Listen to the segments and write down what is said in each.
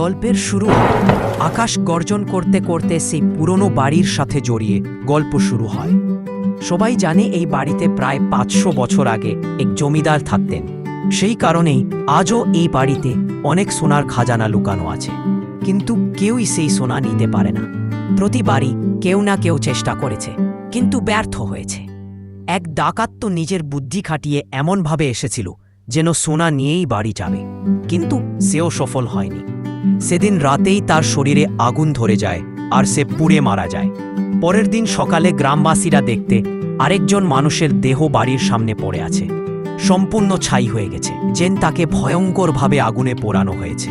গল্পের শুরু আকাশ গর্জন করতে করতে সেই পুরনো বাড়ির সাথে জড়িয়ে গল্প শুরু হয়। সবাই জানে এই বাড়িতে প্রায় পাঁচশো বছর আগে এক জমিদার থাকতেন। সেই কারণেই আজও এই বাড়িতে অনেক সোনার খাজানা লুকানো আছে। কিন্তু কেউই সেই সোনা নিতে পারে না। প্রতিবারই কেউ না কেউ চেষ্টা করেছে, কিন্তু ব্যর্থ হয়েছে। এক ডাকাত তো নিজের বুদ্ধি খাটিয়ে এমনভাবে এসেছিল যেন সোনা নিয়েই বাড়ি যাবে, কিন্তু সেও সফল হয়নি। সেদিন রাতেই তার শরীরে আগুন ধরে যায় আর সে পুড়ে মারা যায়। পরের দিন সকালে গ্রামবাসীরা দেখতে আরেকজন মানুষের দেহ বাড়ির সামনে পড়ে আছে। সম্পূর্ণ ছাই হয়ে গেছে, যেন তাকে ভয়ঙ্করভাবে আগুনে পোড়ানো হয়েছে।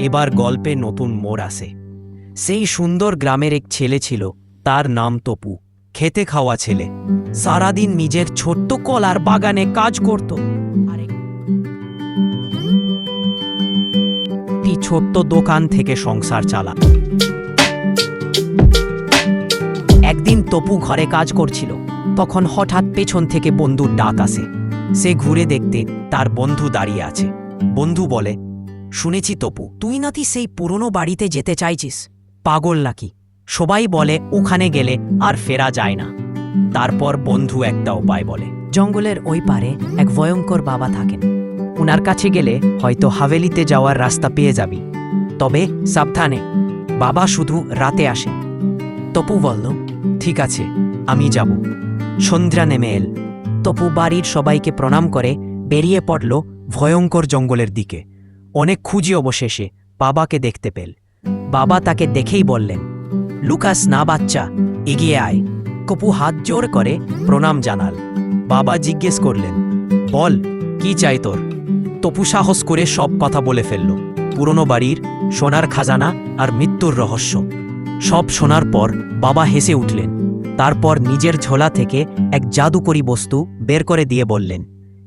এবার গল্পে নতুন মোড় আসে। সেই সুন্দর গ্রামের এক ছেলে ছিল, তার নাম তপু। খেতে খাওয়া ছেলে। সারাদিন নিজের ছোট্ট কলার বাগানে কাজ করত। ছোট্ট দোকান থেকে সংসার চালা একদিন তপু ঘরে কাজ করছিল। তখন হঠাৎ পেছন থেকে বন্ধুর ডাক আসে। সে ঘুরে দেখতে তার বন্ধু দাঁড়িয়ে আছে। বন্ধু বলে, শুনেছি তপু, তুই নাতি সেই পুরনো বাড়িতে যেতে চাইছিস? পাগল নাকি? সবাই বলে, ওখানে গেলে আর ফেরা যায় না। তারপর বন্ধু একটা উপায় বলে, জঙ্গলের ওই পারে এক ভয়ঙ্কর বাবা থাকেন। উনার কাছে গেলে হয়তো হাভেলিতে যাওয়ার রাস্তা পেয়ে যাবি। তবে সাবধানে, বাবা শুধু রাতে আসেন তপু বলল, ঠিক আছে, আমি যাব। সন্ধ্যা নেমে এল। তপু বাড়ির সবাইকে প্রণাম করে বেরিয়ে পড়ল ভয়ঙ্কর জঙ্গলের দিকে। অনেক খুঁজি অবশেষে বাবাকে দেখতে পেল। বাবা তাকে দেখেই বললেন, লুকাস না বাচ্চা, এগিয়ে আয়। কপু হাত জোর করে প্রণাম জানাল। বাবা জিজ্ঞেস করলেন, বল, কি চাই তোর? তপু সাহস করে সব কথা বলে ফেলল। পুরনো বাড়ির, সোনার খাজানা আর মৃত্যুর রহস্য। সব শোনার পর বাবা হেসে উঠলেন। তারপর নিজের ঝোলা থেকে এক জাদুকরি বস্তু বের করে দিয়ে বললেন,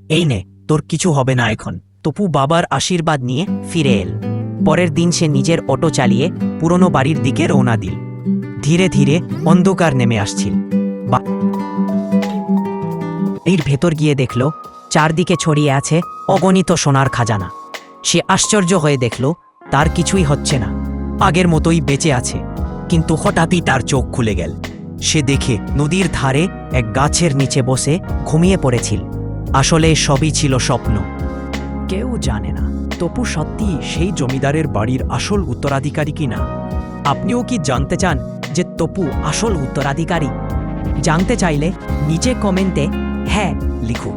এই নে, তোর কিছু হবে না এখন। তপু বাবার আশীর্বাদ নিয়ে ফিরে এল। পরের দিন সে নিজের অটো চালিয়ে পুরনো বাড়ির দিকে রওনা দিল। ধীরে ধীরে অন্ধকার নেমে আসছিল। এর ভেতর গিয়ে দেখল চারদিকে ছড়িয়ে আছে অগণিত সোনার খাজানা। সে আশ্চর্য হয়ে দেখল, তার কিছুই হচ্ছে না। আগের মতোই বেঁচে আছে, কিন্তু হঠাৎই তার চোখ খুলে গেল। সে দেখে নদীর ধারে এক গাছের নিচে বসে ঘুমিয়ে পড়েছিল। আসলে সবই ছিল স্বপ্ন। কেউ জানে না, তপু সত্যি সেই জমিদারের বাড়ির আসল উত্তরাধিকারী কিনা আপনিও কি জানতে চান যে তপু আসল উত্তরাধিকারী? জানতে চাইলে নিচে কমেন্টে হ্যাঁ লিখুন।